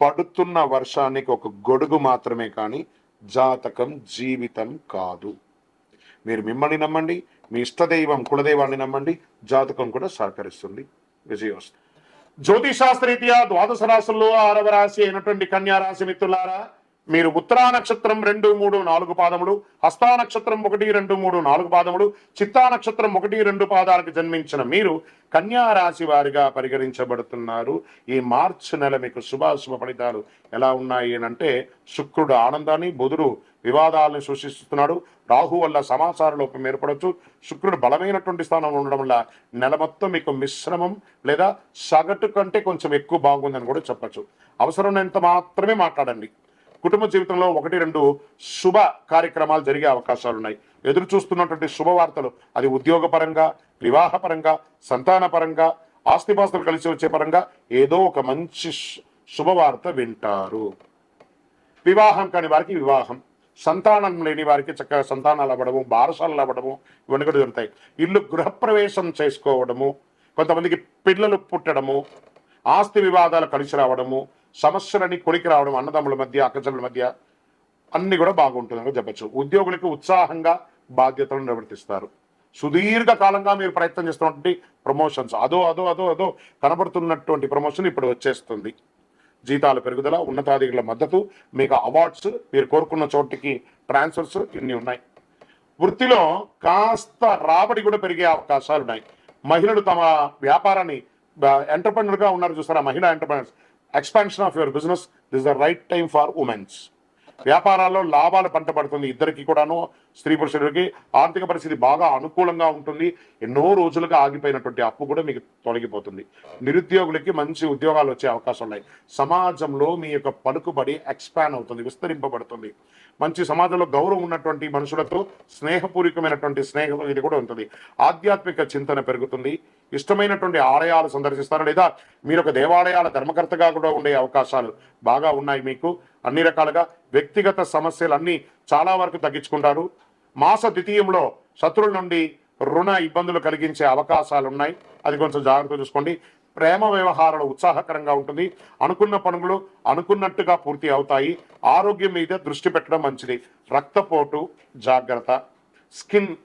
పడుతున్న వర్షానికి ఒక గొడుగు మాత్రమే కానీ జాతకం జీవితం కాదు. మీరు మిమ్మల్ని నమ్మండి మీ ఇష్టదైవం కులదైవాన్ని నమ్మండి జాతకం కూడా సహకరిస్తుంది. విజయోస్తు జ్యోతిశాస్త్రరీత్యా ద్వాదశ రాశుల్లో ఆరవ రాశి అయినటువంటి కన్యా రాశి మిత్రులారా మీరు ఉత్తరా నక్షత్రం రెండు మూడు నాలుగు పాదములు హస్తా నక్షత్రం ఒకటి రెండు మూడు నాలుగు పాదములు చిత్తా నక్షత్రం ఒకటి రెండు పాదాలకు జన్మించిన మీరు కన్యా రాశి వారిగా పరిగణించబడుతున్నారు. ఈ మార్చి నెల మీకు శుభాశుభ ఫలితాలు ఎలా ఉన్నాయి అంటే శుక్రుడు ఆనందాన్ని బుధుడు వివాదాలను సూచిస్తున్నాడు. రాహు వల్ల సమాచార లోపం ఏర్పడవచ్చు శుక్రుడు బలమైనటువంటి స్థానంలో ఉండడం వల్ల నెల మొత్తం మీకు మిశ్రమం లేదా సగటు కంటే కొంచెం ఎక్కువ బాగుందని కూడా చెప్పచ్చు. అవసరమైనంత మాత్రమే మాట్లాడండి. కుటుంబ జీవితంలో ఒకటి రెండు శుభ కార్యక్రమాలు జరిగే అవకాశాలు ఉన్నాయి ఎదురు చూస్తున్నటువంటి శుభవార్తలు అది ఉద్యోగపరంగా వివాహపరంగా సంతానపరంగా ఆస్తిపాస్తులు కలిసి వచ్చే పరంగా ఏదో ఒక మంచి శుభవార్త వింటారు. వివాహం కాని వారికి వివాహం సంతానం లేని వారికి చక్కగా సంతానాలు అవ్వడము బారసాలు అవ్వడము ఇవన్నీ కూడా జరుగుతాయి. ఇల్లు గృహప్రవేశం చేసుకోవడము కొంతమందికి పిల్లలు పుట్టడము ఆస్తి వివాదాలు కలిసి రావడము సమస్యలని కొలికి రావడం అన్నదమ్ముల మధ్య అక్కచెల్లెల మధ్య అన్ని కూడా బాగుంటుందని చెప్పచ్చు. ఉద్యోగులకు ఉత్సాహంగా బాధ్యతలను నిర్వర్తిస్తారు. సుదీర్ఘ కాలంగా మీరు ప్రయత్నం చేస్తున్నటువంటి ప్రమోషన్స్ అదో అదో అదో అదో కనబడుతున్నటువంటి ప్రమోషన్ ఇప్పుడు వచ్చేస్తుంది. జీతాల పెరుగుదల ఉన్నతాధికారుల మద్దతు మీకు అవార్డ్స్ మీరు కోరుకున్న చోటికి ట్రాన్స్ఫర్స్ ఇన్ని ఉన్నాయి. వృత్తిలో కాస్త రాబడి కూడా పెరిగే అవకాశాలు ఉన్నాయి మహిళలు తమ వ్యాపారాన్ని ఎంటర్ప్రెనర్గా ఉన్నారు చూస్తారా మహిళా expansion of your business, this is the right time for women's. వ్యాపారాల్లో లాభాలు పంట పడుతుంది ఇద్దరికి కూడాను స్త్రీ పురుషులకి. ఆర్థిక పరిస్థితి బాగా అనుకూలంగా ఉంటుంది. ఎన్నో రోజులుగా ఆగిపోయినటువంటి అప్పు కూడా మీకు తొలగిపోతుంది. నిరుద్యోగులకి మంచి ఉద్యోగాలు వచ్చే అవకాశం ఉన్నాయి. సమాజంలో మీ యొక్క పలుకుబడి ఎక్స్పాండ్ అవుతుంది విస్తరింపబడుతుంది. మంచి సమాజంలో గౌరవం ఉన్నటువంటి మనుషులతో స్నేహపూర్వకమైనటువంటి స్నేహం ఇది కూడా ఉంటుంది. ఆధ్యాత్మిక చింతన పెరుగుతుంది. ఇష్టమైనటువంటి ఆలయాలు సందర్శిస్తారు లేదా? మీరు ఒక దేవాలయాల ధర్మకర్తగా కూడా ఉండే అవకాశాలు బాగా ఉన్నాయి మీకు. అన్ని రకాలుగా వ్యక్తిగత సమస్యలన్నీ చాలా వరకు తగ్గించుకుంటారు. మాస ద్వితీయంలో శత్రువుల నుండి రుణ ఇబ్బందులు కలిగించే అవకాశాలు ఉన్నాయి అది కొంచెం జాగ్రత్త చూసుకోండి. ప్రేమ వ్యవహారాలు ఉత్సాహకరంగా ఉంటుంది. అనుకున్న పనులు అనుకున్నట్టుగా పూర్తి అవుతాయి. ఆరోగ్యం మీద దృష్టి పెట్టడం మంచిది. రక్తపోటు జాగ్రత్త. స్కిన్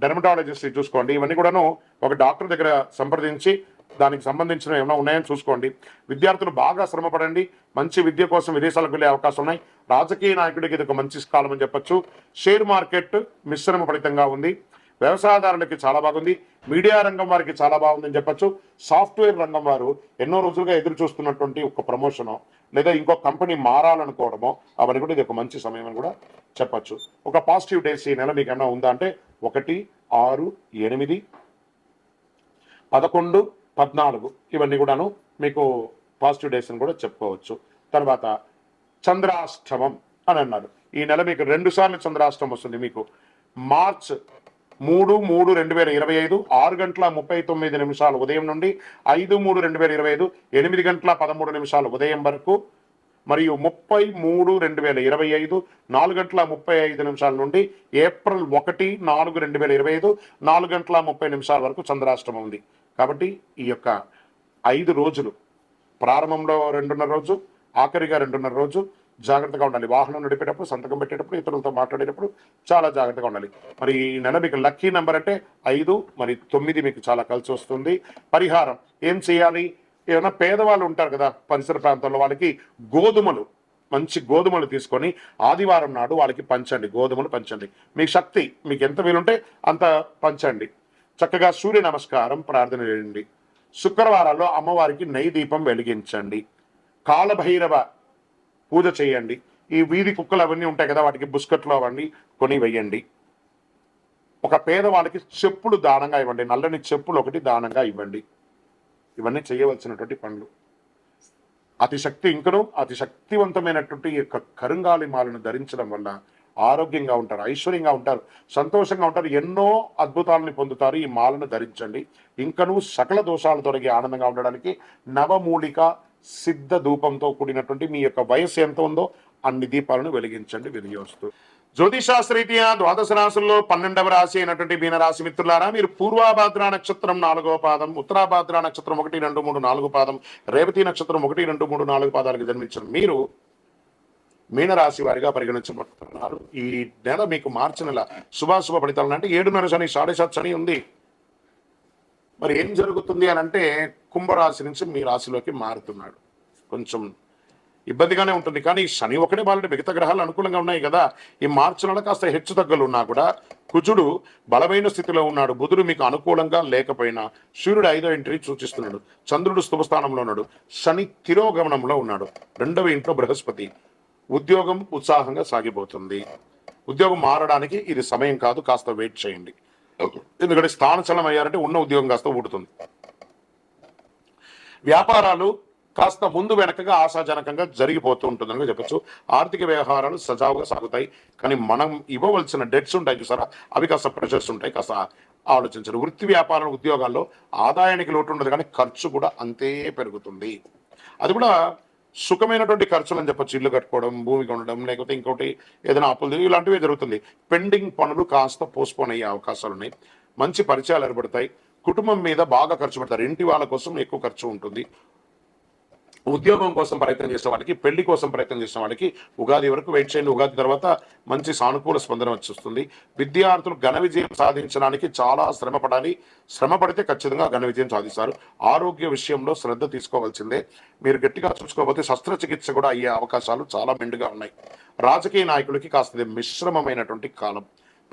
డెర్మటాలజిస్ట్ చూసుకోండి. ఇవన్నీ కూడాను ఒక డాక్టర్ దగ్గర సంప్రదించి దానికి సంబంధించిన ఏమైనా ఉన్నాయని చూసుకోండి. విద్యార్థులు బాగా శ్రమపడండి మంచి విద్య కోసం విదేశాలకు వెళ్ళే అవకాశం ఉన్నాయి. రాజకీయ నాయకుడికి ఇది ఒక మంచి కాలం అని చెప్పొచ్చు. షేర్ మార్కెట్ మిశ్రమ ఫలితంగా ఉంది. వ్యవసాయదారులకి చాలా బాగుంది. మీడియా రంగం వారికి చాలా బాగుందని చెప్పొచ్చు. సాఫ్ట్వేర్ రంగం వారు ఎన్నో రోజులుగా ఎదురు చూస్తున్నటువంటి ఒక ప్రమోషన్ లేదా ఇంకో కంపెనీ మారాలనుకోవడమో అవన్నీ కూడా ఇది ఒక మంచి సమయం అని కూడా చెప్పచ్చు. ఒక పాజిటివ్ డేస్ ఈ నెల మీకు ఏమైనా ఉందా అంటే ఒకటి ఆరు ఎనిమిది పదకొండు పద్నాలుగు. ఇవన్నీ కూడాను మీకు పాజిటివ్ డేస్ అని కూడా చెప్పుకోవచ్చు. తర్వాత చంద్రాష్టమం అని అన్నారు. ఈ నెల మీకు రెండు సార్లు చంద్రాష్టమం వస్తుంది మీకు. మార్చ్ మూడు మూడు రెండు వేల ఇరవై ఐదు ఆరు గంటల ముప్పై తొమ్మిది నిమిషాలు ఉదయం నుండి ఐదు మూడు రెండు వేల ఇరవై ఐదు ఎనిమిది గంటల పదమూడు నిమిషాలు ఉదయం వరకు మరియు ముప్పై మూడు రెండు వేల ఇరవై ఐదు నాలుగు గంటల ముప్పై ఐదు నిమిషాల నుండి ఏప్రిల్ ఒకటి నాలుగు రెండు వేల ఇరవై ఐదు నాలుగు గంటల ముప్పై నిమిషాల వరకు చంద్రాష్టమం ఉంది. కాబట్టి ఈ యొక్క ఐదు రోజులు ప్రారంభంలో రెండున్నర రోజు ఆఖరిగా రెండున్నర రోజు జాగ్రత్తగా ఉండాలి. వాహనం నడిపేటప్పుడు సంతకం పెట్టేటప్పుడు ఇతరులతో మాట్లాడేటప్పుడు చాలా జాగ్రత్తగా ఉండాలి. మరి ఈ నెల మీకు లక్కీ నెంబర్ అంటే ఐదు మరి తొమ్మిది మీకు చాలా కలిసి వస్తుంది. పరిహారం ఏం చేయాలి? ఏమైనా పేదవాళ్ళు ఉంటారు కదా పరిసర ప్రాంతంలో వాళ్ళకి గోధుమలు మంచి గోధుమలు తీసుకొని ఆదివారం నాడు వాళ్ళకి పంచండి గోధుమలు పంచండి. మీ శక్తి మీకు ఎంత వీలుంటే అంత పంచండి. చక్కగా సూర్య నమస్కారం ప్రార్థన చేయండి. శుక్రవారాల్లో అమ్మవారికి నెయ్యి దీపం వెలిగించండి. కాలభైరవ పూజ చేయండి. ఈ వీధి కుక్కలు అవన్నీ ఉంటాయి కదా వాటికి బుస్కెట్లు అవన్నీ కొని వెయ్యండి ఒక పేదవాళ్ళకి చెప్పులు దానంగా ఇవ్వండి. నల్లని చెప్పులు ఒకటి దానంగా ఇవ్వండి. ఇవన్నీ చేయవలసినటువంటి పనులు. అతి శక్తి ఇంకను అతి శక్తివంతమైనటువంటి ఈ యొక్క కరుంగాలి మాలను ధరించడం వల్ల ఆరోగ్యంగా ఉంటారు ఐశ్వర్యంగా ఉంటారు సంతోషంగా ఉంటారు ఎన్నో అద్భుతాలని పొందుతారు. ఈ మాలను ధరించండి. ఇంకను సకల దోషాలు తొలగి ఆనందంగా ఉండడానికి నవమూలిక సిద్ధ ధూపంతో కూడినటువంటి మీ యొక్క వయస్సు ఎంత ఉందో అన్ని దీపాలను వెలిగించండి. వినియోగిస్తూ జ్యోతిషాస్త్రీత్యా ద్వాదశ రాశుల్లో పన్నెండవ రాశి అయినటువంటి మీనరాశి మిత్రులారా మీరు పూర్వాభాద్ర నక్షత్రం నాలుగో పాదం ఉత్తరాభాద్ర నక్షత్రం ఒకటి రెండు మూడు నాలుగు పాదం రేవతి నక్షత్రం ఒకటి రెండు మూడు నాలుగు పాదాలకు జన్మించారు మీరు మీనరాశి వారిగా పరిగణించబడుతున్నారు. ఈ నెల మీకు మార్చి నెల శుభాశుభ ఫలితాలు అంటే ఏడున్నర శని సాడే సాత్ శని ఉంది. మరి ఏం జరుగుతుంది అని అంటే కుంభరాశి నుంచి మీ రాశిలోకి మారుతున్నాడు. కొంచెం ఇబ్బందిగానే ఉంటుంది. కానీ శని ఒకటే బాలంటే మిగతా గ్రహాలు అనుకూలంగా ఉన్నాయి కదా. ఈ మార్చి నెల కాస్త హెచ్చు తగ్గలు ఉన్నా కూడా కుజుడు బలమైన స్థితిలో ఉన్నాడు. బుధుడు మీకు అనుకూలంగా లేకపోయినా సూర్యుడు ఐదో ఇంటిని సూచిస్తున్నాడు. చంద్రుడు శుభస్థానంలో ఉన్నాడు. శని తిరోగమనంలో ఉన్నాడు. రెండవ ఇంట్లో బృహస్పతి. ఉద్యోగం ఉత్సాహంగా సాగిపోతుంది. ఉద్యోగం మారడానికి ఇది సమయం కాదు కాస్త వెయిట్ చేయండి. ఎందుకంటే స్థానచలం అయ్యారంటే ఉన్న ఉద్యోగం కాస్త ఊడుతుంది. వ్యాపారాలు కాస్త ముందు వెనకగా ఆశాజనకంగా జరిగిపోతూ ఉంటుందని చెప్పొచ్చు. ఆర్థిక వ్యవహారాలు సజావుగా సాగుతాయి. కానీ మనం ఇవ్వవలసిన డెట్స్ ఉంటాయి చూసారా? అవి కాస్త ప్రెషర్స్ ఉంటాయి కాస్త ఆలోచించరు. వృత్తి వ్యాపార ఉద్యోగాల్లో ఆదాయానికి లోటు ఉండదు కానీ ఖర్చు కూడా అంతే పెరుగుతుంది. అది కూడా సుఖమైనటువంటి ఖర్చులు అని చెప్పచ్చు. ఇల్లు కట్టుకోవడం భూమి కొనడం లేకపోతే ఇంకోటి ఏదైనా అప్పులు ఇలాంటివి జరుగుతుంది. పెండింగ్ పనులు కాస్త పోస్ట్పోన్ అయ్యే అవకాశాలు ఉన్నాయి. మంచి పరిచయాలు ఏర్పడతాయి. కుటుంబం మీద బాగా ఖర్చు పెడతారు. ఇంటి వాళ్ళ కోసం ఎక్కువ ఖర్చు ఉంటుంది. ఉద్యోగం కోసం ప్రయత్నం చేసే వాళ్ళకి పెళ్ళి కోసం ప్రయత్నం చేసిన వాళ్ళకి ఉగాది వరకు వెయిట్ చేయండి. ఉగాది తర్వాత మంచి సానుకూల స్పందన వచ్చిస్తుంది విద్యార్థులు ఘన విజయం సాధించడానికి చాలా శ్రమ పడాలి. శ్రమ పడితే ఖచ్చితంగా ఘన విజయం సాధిస్తారు. ఆరోగ్య విషయంలో శ్రద్ధ తీసుకోవాల్సిందే. మీరు గట్టిగా చూసుకోకపోతే శస్త్రచికిత్స కూడా అయ్యే అవకాశాలు చాలా మెండుగా ఉన్నాయి. రాజకీయ నాయకులకి కాస్త మిశ్రమమైనటువంటి కాలం.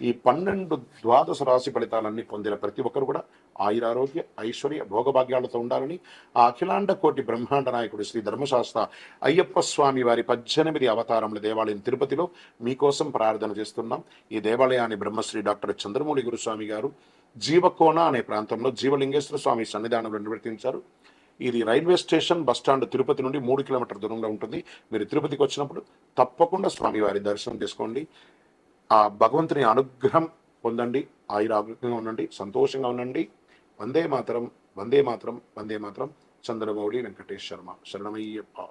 ఈ పన్నెండు ద్వాదశ రాశి ఫలితాలన్నీ పొందిన ప్రతి ఒక్కరు కూడా ఆయురారోగ్య ఐశ్వర్య భోగభాగ్యాలతో ఉండాలని ఆ అఖిలాండ కోటి బ్రహ్మాండ నాయకుడు శ్రీ ధర్మశాస్త్ర అయ్యప్ప స్వామి వారి పద్దెనిమిది అవతారముల దేవాలయం తిరుపతిలో మీకోసం ప్రార్థన చేస్తున్నాం. ఈ దేవాలయాన్ని బ్రహ్మశ్రీ డాక్టర్ చంద్రమౌళి గురుస్వామి గారు జీవకోన అనే ప్రాంతంలో జీవలింగేశ్వర స్వామి సన్నిధానంలో నిర్వర్తించారు. ఇది railway station bus stand Tirupati నుండి మూడు కిలోమీటర్ దూరంలో ఉంటుంది. మీరు తిరుపతికి వచ్చినప్పుడు తప్పకుండా స్వామివారి దర్శనం చేసుకోండి. ఆ భగవంతుని అనుగ్రహం పొందండి ఆయురాగ్రంగా ఉండండి సంతోషంగా ఉండండి. వందే మాతరం వందే మాతరం వందే మాతరం. చంద్రమౌళి వెంకటేష్ శర్మ. శరణమయ్యప్ప.